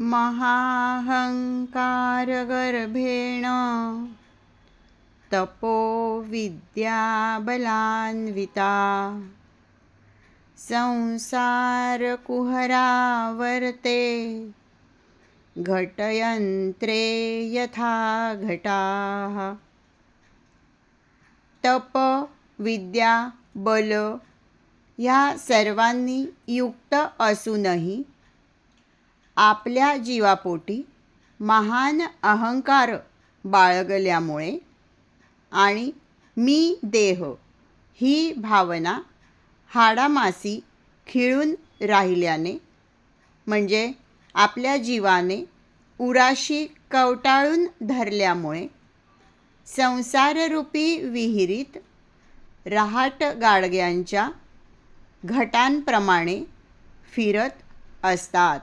महाहङ्कारगर्भेण तपोविद्याबलान्विता संसारकुहरावर्ते घटयन्त्रे यथा घटाः तप विद्या बल ह्या सर्वांनी युक्त असूनही आपल्या जीवापोटी महान अहंकार बाळगल्यामुळे आणि मी देह ही भावना हाडामासी खिळून राहिल्याने म्हणजे आपल्या जीवाने उराशी कवटाळून धरल्यामुळे संसाररूपी विहिरीत रहाट गाडग्यांच्या घटांप्रमाणे फिरत असतात.